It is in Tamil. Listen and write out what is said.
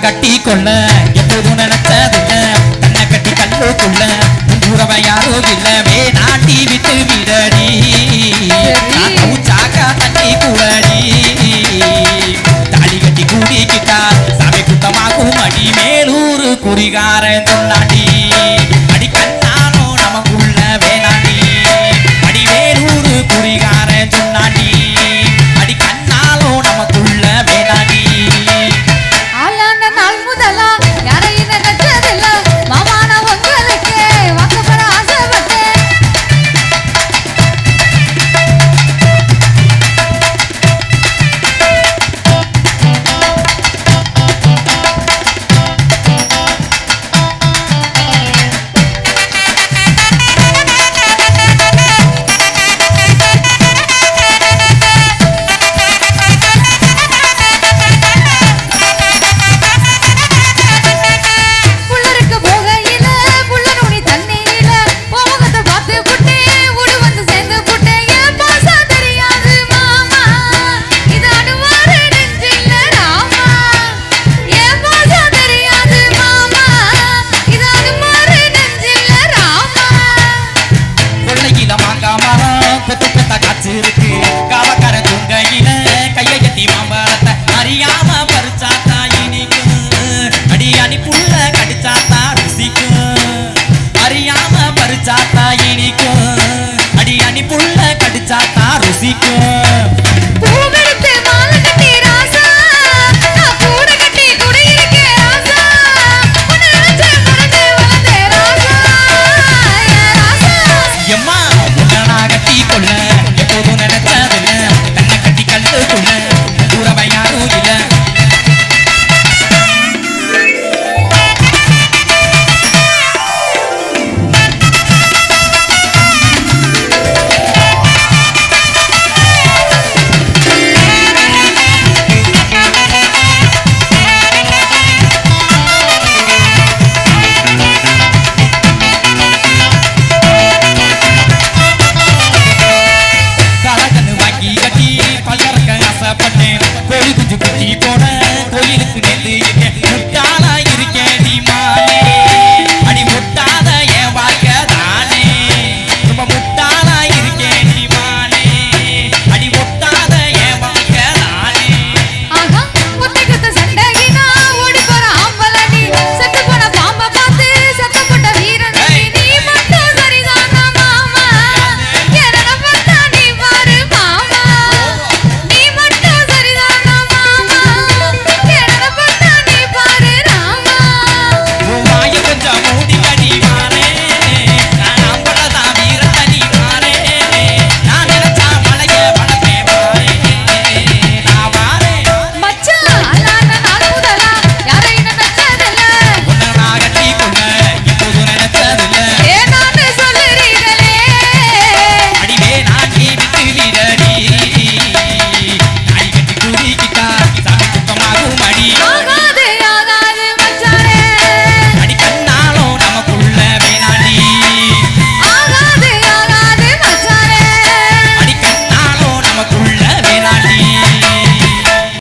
கட்டி கொள்ள எப்போதும் நினைச்சதில்ல தன்னை கட்டி கல்லுக்குள்ள உறவை யாரோ இல்லவே நாட்டி விட்டு விடடி. சாக்கா தட்டி கூடடி. தாலி கட்டி கூடிக்கிட்டா சபை குத்தமாகும் அடி மேலூர் குறிகாரன் சொல்லாடி கடிச்சாத்தா இனிக்கும். அடி அணி புள்ள கடிச்சாத்தா ருசிக்கும். பண்ணேன் கோழி குஞ்சு குட்டி